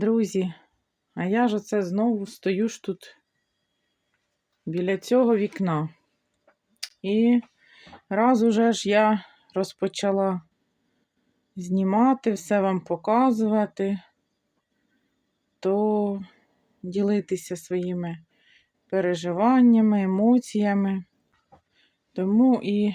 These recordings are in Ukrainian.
друзі, а я ж оце знову стою ж тут біля цього вікна. І раз уже ж я розпочала знімати, все вам показувати, то ділитися своїми переживаннями, емоціями. Тому і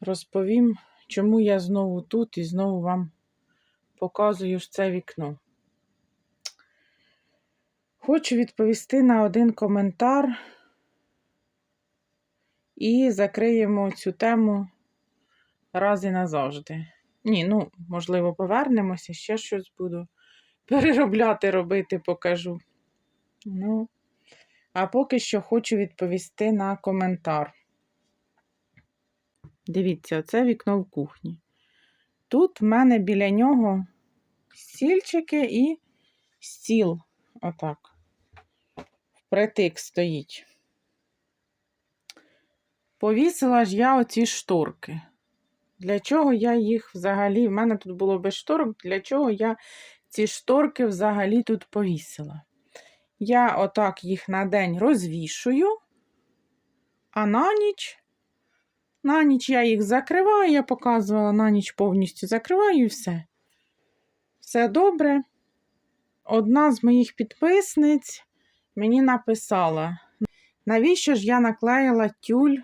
розповім, чому я знову тут і знову вам показую ж це вікно. Хочу відповісти на один коментар і закриємо цю тему раз і назавжди. Ні, ну, можливо, повернемося, ще щось буду переробляти, робити, покажу. Ну, а поки що хочу відповісти на коментар. Дивіться, це вікно в кухні. Тут в мене біля нього стільчики і стіл. Отак. Впритик стоїть. Повісила ж я оці шторки. Для чого я їх взагалі, в мене тут було без шторок, для чого я ці шторки взагалі тут повісила? Я отак їх на день розвішую, а на ніч, на ніч я їх закриваю, я показувала, на ніч повністю закриваю і все. Все добре. Одна з моїх підписниць мені написала, навіщо ж я наклеїла тюль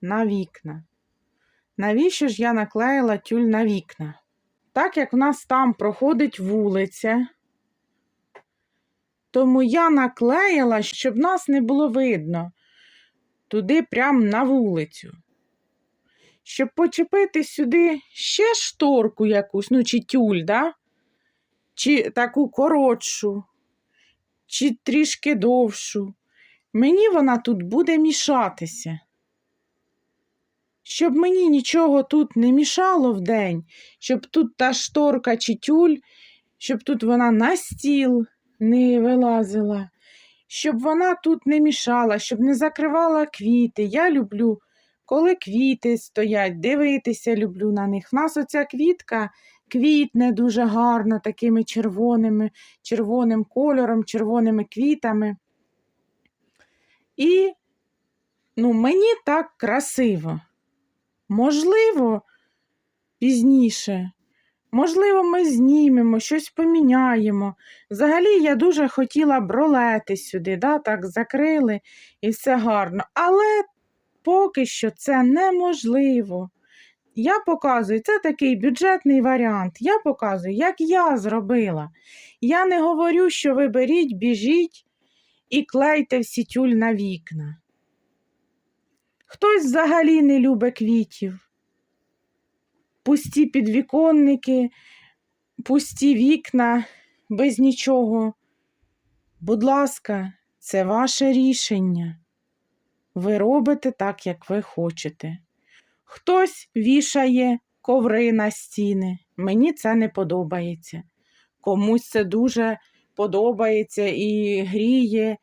на вікна? Навіщо ж я наклеїла тюль на вікна? Так як в нас там проходить вулиця, тому я наклеїла, щоб нас не було видно туди прямо на вулицю. Щоб почепити сюди ще шторку якусь, ну, чи тюль, да? чи таку коротшу, чи трішки довшу. Мені вона тут буде мішатися. Щоб мені нічого тут не мішало вдень, щоб тут та шторка чи тюль, щоб тут вона на стіл не вилазила, щоб вона тут не мішала, щоб не закривала квіти. Я люблю, коли квіти стоять, дивитися люблю на них. В нас оця квітка квітне дуже гарно, такими червоними, червоним кольором, червоними квітами. І ну, мені так красиво. Можливо, пізніше. Можливо, ми знімемо, щось поміняємо. Взагалі, я дуже хотіла бролети сюди, да, так закрили і все гарно. Але поки що це неможливо. Я показую, це такий бюджетний варіант. Я показую, як я зробила. Я не говорю, що ви беріть, біжіть і клейте всі тюль на вікна. Хтось взагалі не любить квітів. Пусті підвіконники, пусті вікна без нічого. Будь ласка, це ваше рішення. Ви робите так, як ви хочете. Хтось вішає коври на стіни. Мені це не подобається. Комусь це дуже подобається і гріє.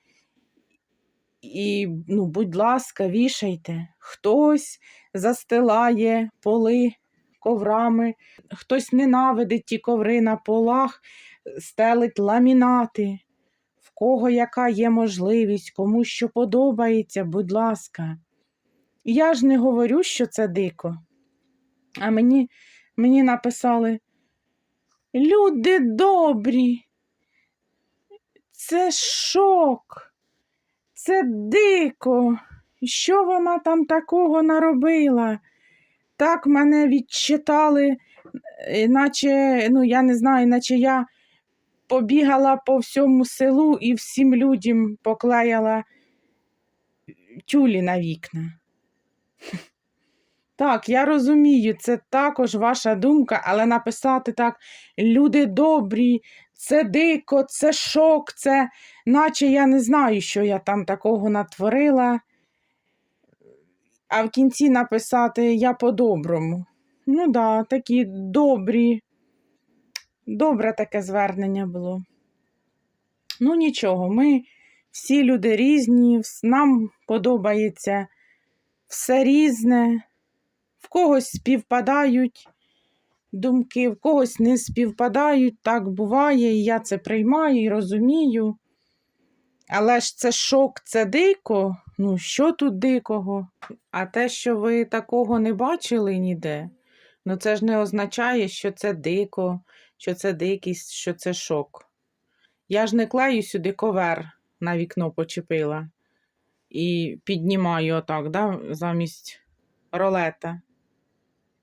І, ну, будь ласка, вішайте. Хтось застилає поли коврами, хтось ненавидить ті коври на полах, стелить ламінати. В кого яка є можливість, кому що подобається, будь ласка. Я ж не говорю, що це дико. А мені, мені написали: Люди добрі, це шок, це дико. Що вона там такого наробила? Так мене відчитали, е, наче, ну, я не знаю, наче я побігала по всьому селу і всім людям поклеяла тюлі на вікна. Так, я розумію, це також ваша думка, але написати так: люди добрі, це дико, це шок, це наче я не знаю, що я там такого натворила. А в кінці написати я по-доброму. Ну да, такі добрі. Добре таке звернення було. Ну, нічого, ми всі люди різні, нам подобається все різне, в когось співпадають думки, в когось не співпадають, так буває, і я це приймаю і розумію. Але ж це шок, це дико. Ну, що тут дикого? А те, що ви такого не бачили ніде, ну це ж не означає, що це дико, що це дикість, що це шок. Я ж не клею сюди ковер на вікно почепила і піднімаю отак, да, замість ролета.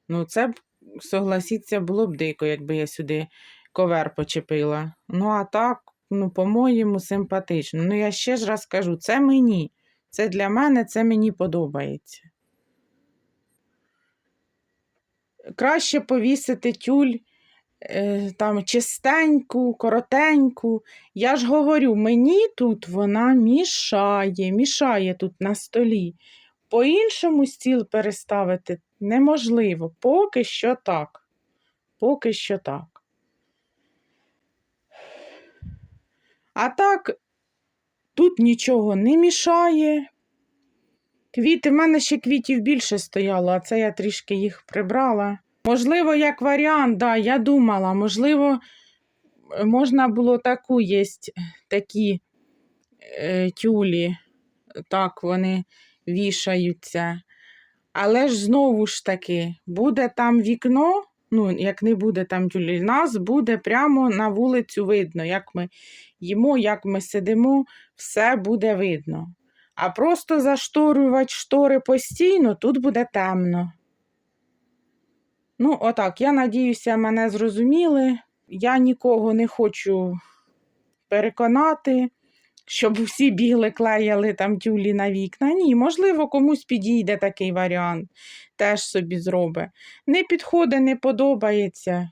Ну, це б, согласіться, було б дико, якби я сюди ковер почепила. Ну, а так, ну, по-моєму, симпатично. Ну, я ще ж раз кажу, це мені. Це для мене, це мені подобається. Краще повісити тюль там чистеньку, коротеньку. Я ж говорю, мені тут вона мішає, мішає тут на столі. По-іншому стіл переставити неможливо. Поки що так. Поки що так. А так, тут нічого не мішає. Квіти, в мене ще квітів більше стояло, а це я трішки їх прибрала. Можливо, як варіант, да, я думала, можливо, можна було таку єсть такі е, тюлі, так вони вішаються. Але ж знову ж таки, буде там вікно, ну, як не буде там тюлі, нас буде прямо на вулицю видно, як ми їмо, як ми сидимо, все буде видно. А просто зашторювати штори постійно, тут буде темно. Ну, отак, я надіюся, мене зрозуміли. Я нікого не хочу переконати, щоб всі бігли, клеяли там тюлі на вікна. Ні, можливо, комусь підійде такий варіант, теж собі зробить. Не підходить, не подобається.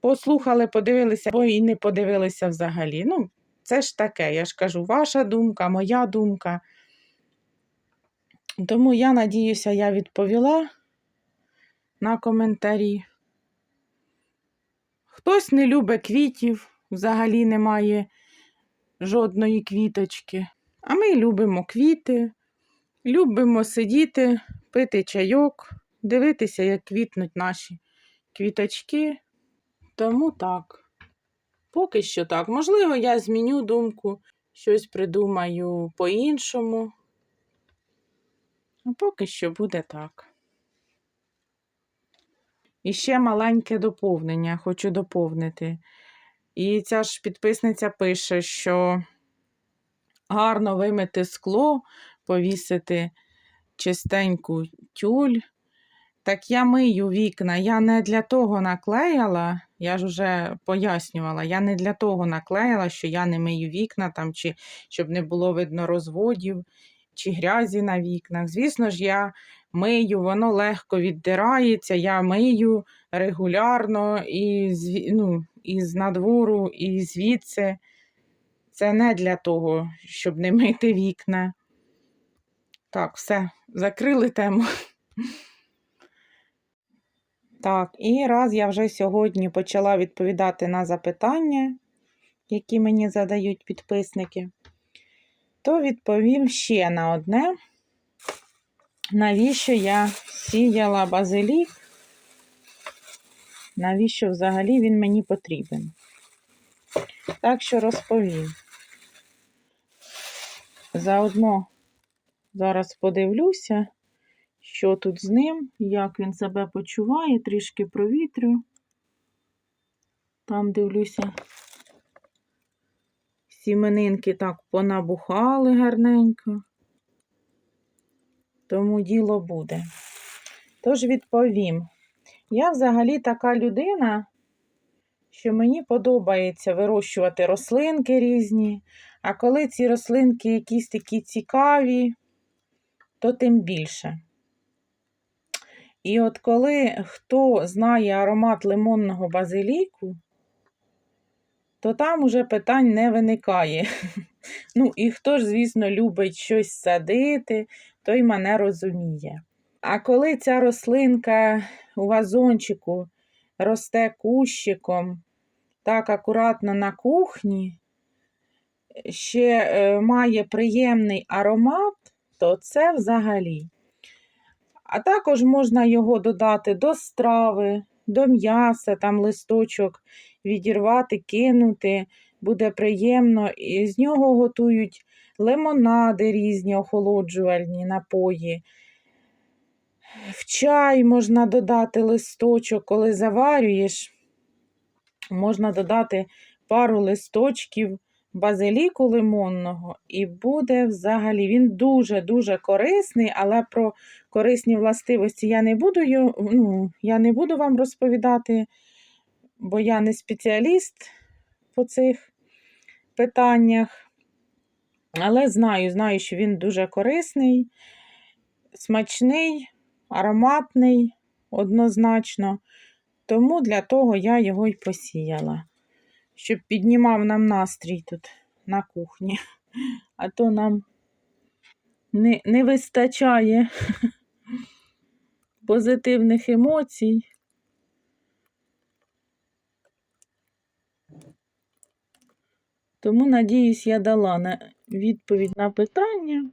Послухали, подивилися, або і не подивилися взагалі. Ну, це ж таке, я ж кажу, ваша думка, моя думка. Тому я надіюся, я відповіла на коментарі. Хтось не любить квітів, взагалі немає жодної квіточки. А ми любимо квіти, любимо сидіти, пити чайок, дивитися, як квітнуть наші квіточки. Тому так. Поки що так. Можливо, я зміню думку, щось придумаю по-іншому. А поки що буде так. І ще маленьке доповнення хочу доповнити. І ця ж підписниця пише, що гарно вимити скло, повісити чистеньку тюль. Так я мию вікна. Я не для того наклеяла, я ж вже пояснювала, я не для того наклеяла, що я не мию вікна, там, чи щоб не було видно розводів, чи грязі на вікнах. Звісно ж, я мию, воно легко віддирається, я мию регулярно і з, ну, і з надвору, і звідси. Це не для того, щоб не мити вікна. Так, все, закрили тему. Так, і раз я вже сьогодні почала відповідати на запитання, які мені задають підписники, то відповім ще на одне, навіщо я сіяла базилік, навіщо взагалі він мені потрібен. Так що розповім. Заодно зараз подивлюся що тут з ним, як він себе почуває, трішки провітрю. Там дивлюся, сіменинки так понабухали гарненько, тому діло буде. Тож відповім, я взагалі така людина, що мені подобається вирощувати рослинки різні, а коли ці рослинки якісь такі цікаві, то тим більше. І от коли хто знає аромат лимонного базиліку, то там уже питань не виникає. Ну, і хто ж, звісно, любить щось садити, той мене розуміє. А коли ця рослинка у вазончику росте кущиком, так акуратно на кухні, ще е, має приємний аромат, то це взагалі. А також можна його додати до страви, до м'яса, там листочок відірвати, кинути, буде приємно. І з нього готують лимонади різні, охолоджувальні напої. В чай можна додати листочок, коли заварюєш, можна додати пару листочків базиліку лимонного, і буде взагалі він дуже-дуже корисний, але про корисні властивості я не буду, ну, я не буду вам розповідати, бо я не спеціаліст по цих питаннях. Але знаю, знаю, що він дуже корисний, смачний, ароматний, однозначно. Тому для того я його й посіяла, щоб піднімав нам настрій тут на кухні. А то нам не, не вистачає позитивних емоцій. Тому, надіюсь, я дала на відповідь на питання.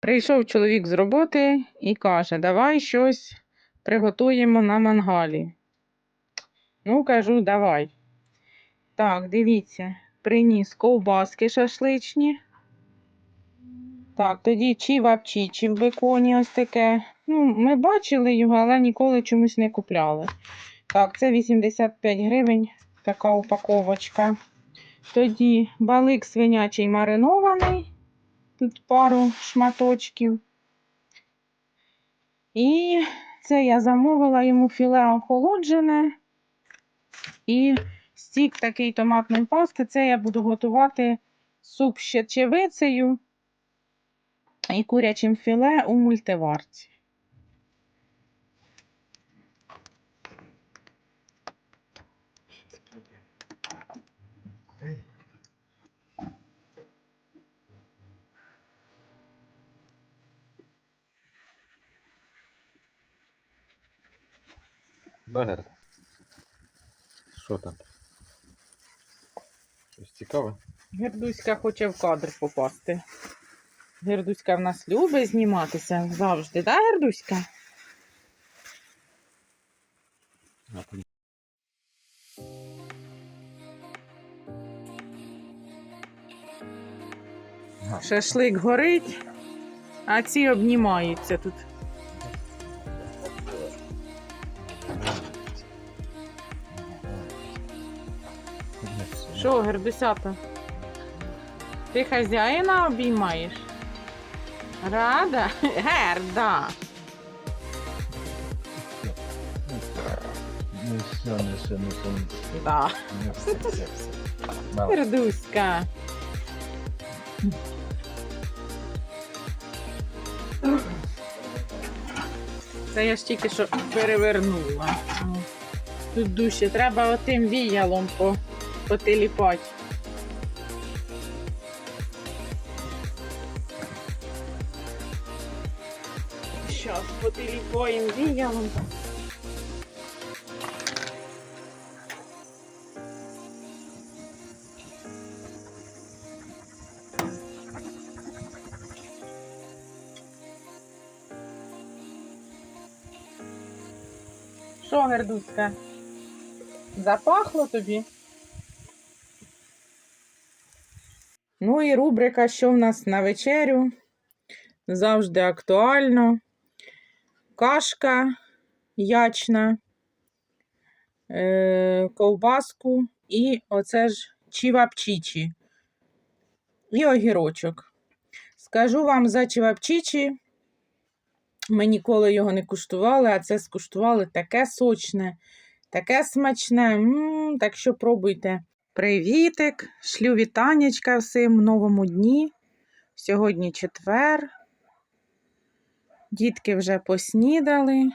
Прийшов чоловік з роботи і каже: Давай щось приготуємо на мангалі. Ну, кажу, давай. Так, дивіться, приніс ковбаски шашличні. Так, тоді чи вапчі, чи в беконі ось таке. Ну, ми бачили його, але ніколи чомусь не купляли. Так, це 85 гривень така упаковочка. Тоді балик свинячий маринований. Тут пару шматочків. І це я замовила йому філе охолоджене. І стік такий томатної пасти. Це я буду готувати суп з щечевицею і курячим філе у мультиварці. Багер. Що там? Щось цікаве? Гердуська хоче в кадр попасти. Гердуська в нас любить зніматися завжди, да, Гердуська? Шашлик горить, а ці обнімаються тут. Що, Гердусята? Ти хазяїна обіймаєш? Рада? Герда. Ну все, не все, не все, Да. не все, все, все. Мало. Гердуська. Це я ж тільки що перевернула. Тут дужче. Треба отим віялом по, потиліпати. Віялом. Що, Гердуська? Запахло тобі? Ну і рубрика, що в нас на вечерю. Завжди актуально. Кашка ячна, е- ковбаску і оце ж чівапчичі. І огірочок. Скажу вам за чівапчичі. Ми ніколи його не куштували, а це скуштували таке сочне, таке смачне. м так що пробуйте. Привітик! Шлю вітанечка всім в новому дні. Сьогодні четвер. Дітки вже поснідали.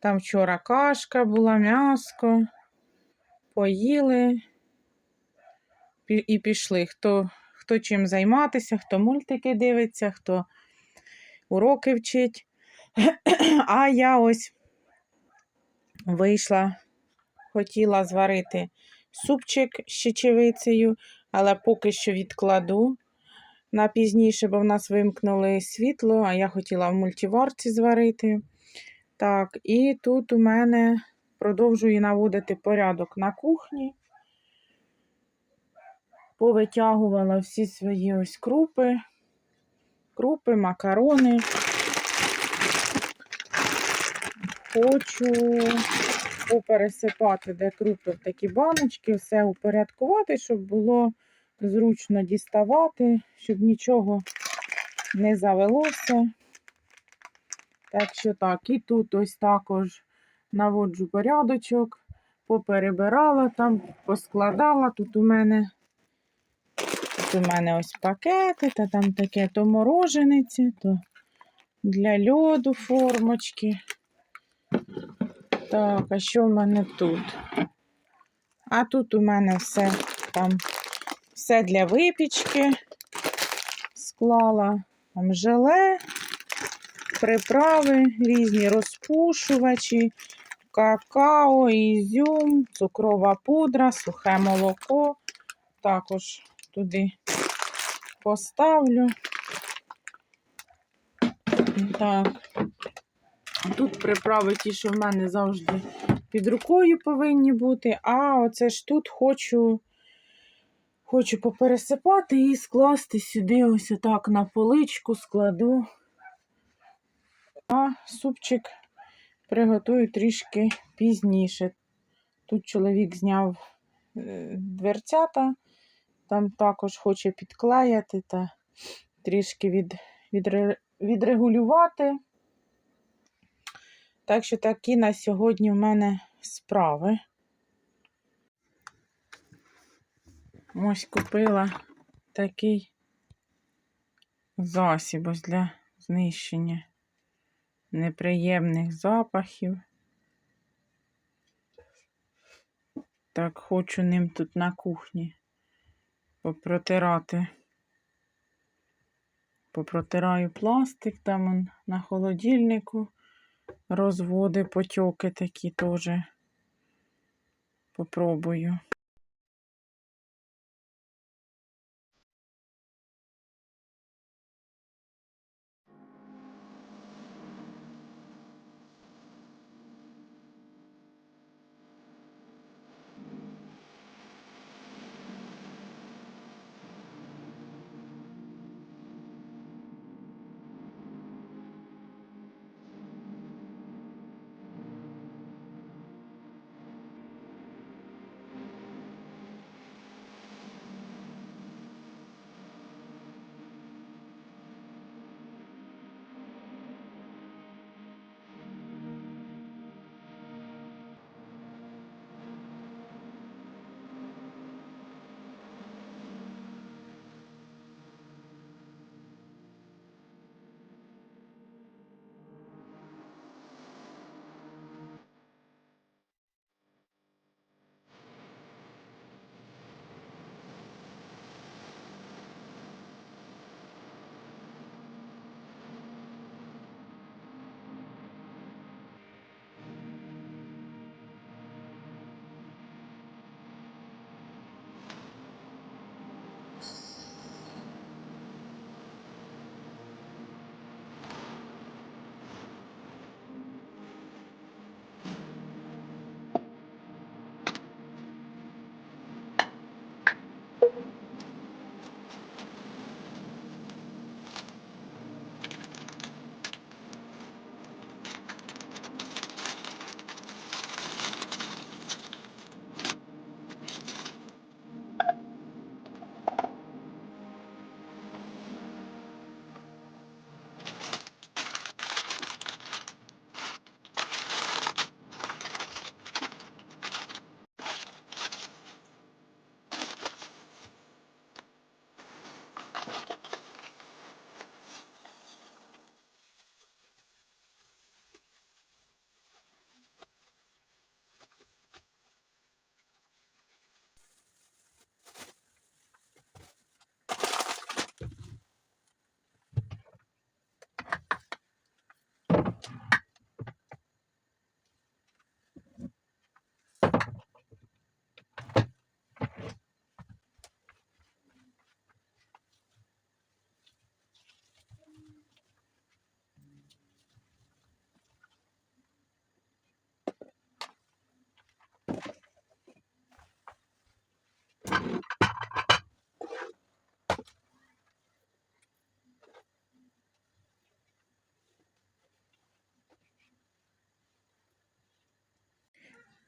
Там вчора кашка була, м'яско. Поїли і пішли. Хто, хто чим займатися, хто мультики дивиться, хто уроки вчить. А я ось вийшла, хотіла зварити супчик з чечевицею, але поки що відкладу на пізніше, бо в нас вимкнули світло, а я хотіла в мультиварці зварити. Так, і тут у мене продовжую наводити порядок на кухні. Повитягувала всі свої ось крупи, крупи, макарони. Хочу попересипати де крупи в такі баночки, все упорядкувати, щоб було зручно діставати, щоб нічого не завелося. Так що так, і тут ось також наводжу порядочок, поперебирала там, поскладала. Тут у мене тут у мене ось пакети, та там таке то морожениці, то для льоду формочки. Так, а що в мене тут? А тут у мене все там все для випічки склала. Там желе, приправи, різні розпушувачі, какао, ізюм, цукрова пудра, сухе молоко. Також туди поставлю. Так. Тут приправи ті, що в мене завжди під рукою повинні бути. А оце ж тут хочу, хочу попересипати і скласти сюди ось отак на поличку складу. А супчик приготую трішки пізніше. Тут чоловік зняв е, дверцята, там також хоче підклеяти та трішки від, відре- відрегулювати. Так що такі на сьогодні в мене справи. Ось купила такий засіб ось для знищення неприємних запахів. Так, хочу ним тут на кухні попротирати. Попротираю пластик, там он на холодильнику розводи, потьоки такі теж. Попробую.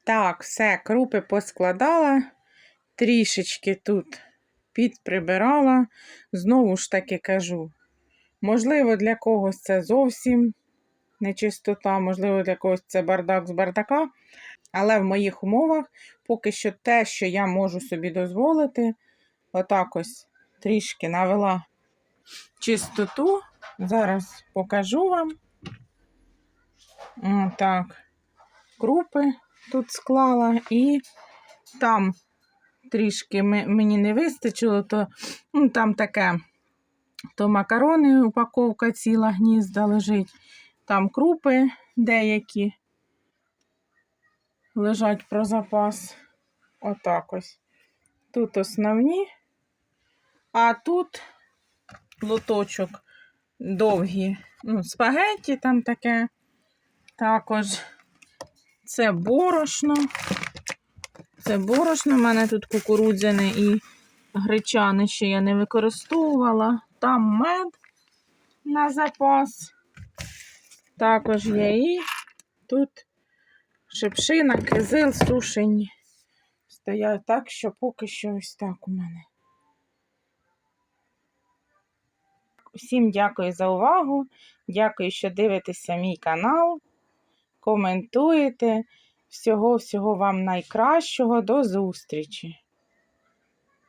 Так, все, крупи поскладала, трішечки тут підприбирала. Знову ж таки кажу, можливо, для когось це зовсім нечистота, можливо, для когось це бардак з бардака. Але в моїх умовах поки що те, що я можу собі дозволити, отак ось трішки навела чистоту. Зараз покажу вам. Так, крупи тут склала і там трішки мені не вистачило, то ну, там таке, то макарони, упаковка ціла гнізда лежить, там крупи деякі лежать про запас. Отак ось. Тут основні, а тут лоточок довгі. Ну, спагетті там таке. Також це борошно. Це борошно. У мене тут кукурудзяне і гречане ще я не використовувала. Там мед на запас. Також є і тут шипшина, кизил, сушені. Стоять так, що поки що ось так у мене. Всім дякую за увагу. Дякую, що дивитеся мій канал. Коментуєте. Всього-всього вам найкращого. До зустрічі!